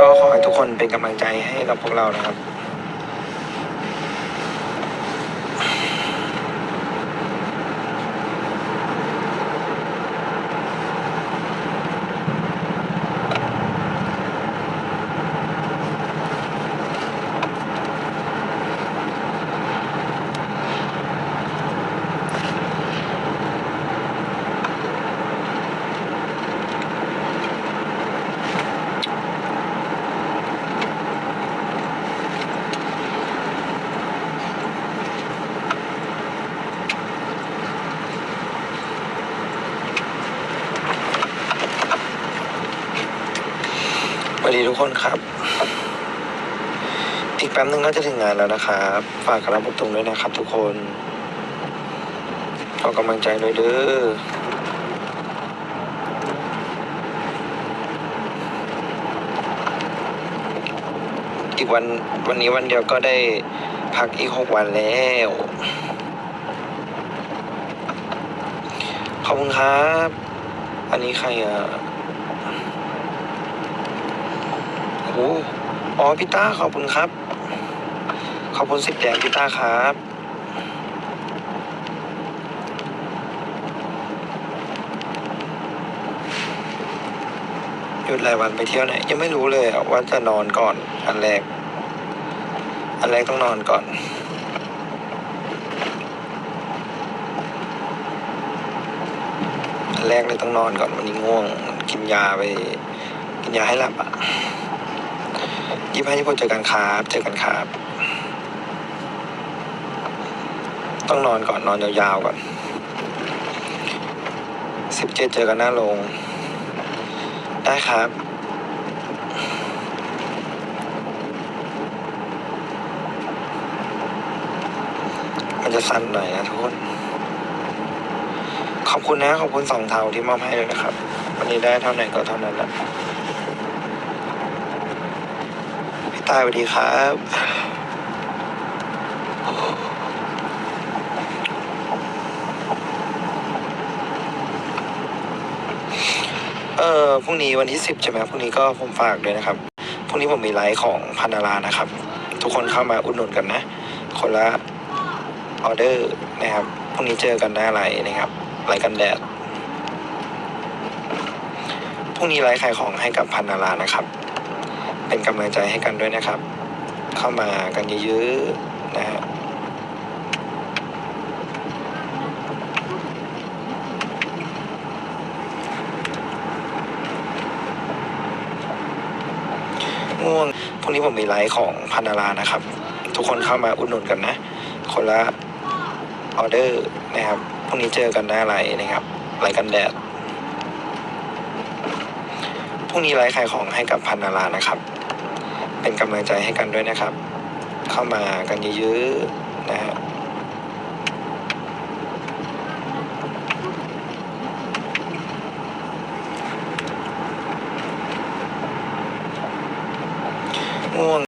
ก็ขอให้ทุกคนเป็นกำลังใจให้กับพวกเรานะครับ ทุกคนครับ อีกแป๊บนึงก็จะถึงงานแล้วนะครับ ฝากกระบุตรงด้วยนะครับ ทุกคนขอกำลังใจด้วยเด้ออีกวันวันนี้วันเดียวก็ได้พักอีกหกวันแล้ว ขอบคุณครับ อันนี้ใครอะ โอ้โห อ๋อพี่ต้าขอบคุณครับ ขอบคุณสิบแดงพี่ต้าครับหยุดหลายวันไปเที่ยวไหนยังไม่รู้เลยอะว่าจะนอนก่อน อันแรก อันแรกต้องนอนก่อน อันแรกเลยต้องนอนก่อนวันนี้ง่วง กินยาไป กินยาให้หลับอะ ยี่ห้ายี่หกเจอกันครับเจอกันครับ ต้องนอนก่อนนอนยาวๆก่อนสิบเจ็ดเจอกันหน้าโรงได้ครับมันจะสั้นหน่อยนะทุกคน ขอบคุณนะ ขอบคุณสองเทาที่มอบให้เลยนะครับ วันนี้ได้เท่าไหร่ก็เท่านั้นแหละพี่ ตายสวัสดีครับ เออพรุ่งนี้วันที่สิบใช่ไหมพรุ่งนี้ก็ผมฝากด้วยนะครับพรุ่งนี้ผมมีไลฟ์ของพันนารานะครับ ทุกคนเข้ามาอุดหนุนกันนะ คนละออเดอร์นะครับพรุ่งนี้เจอกันหน้าไลฟ์นะครับไลฟ์กันแดดพรุ่งนี้ไลฟ์ขายของให้กับพันนารานะครับ เป็นกำลังใจให้กันด้วยนะครับ เข้ามากันเยอะๆนะฮะง่วงพรุ่งนี้ผมมีไลฟ์ของพันนารานะครับ ทุกคนเข้ามาอุดหนุนกันนะ คนละออเดอร์นะครับพรุ่งนี้เจอกันหน้าไลฟ์นะครับไลฟ์กันแดดพรุ่งนี้ไลฟ์ขายของให้กับพันนารานะครับ เป็นกำลังใจให้กันด้วยนะครับ เข้ามากันเยอะๆนะฮะง่วง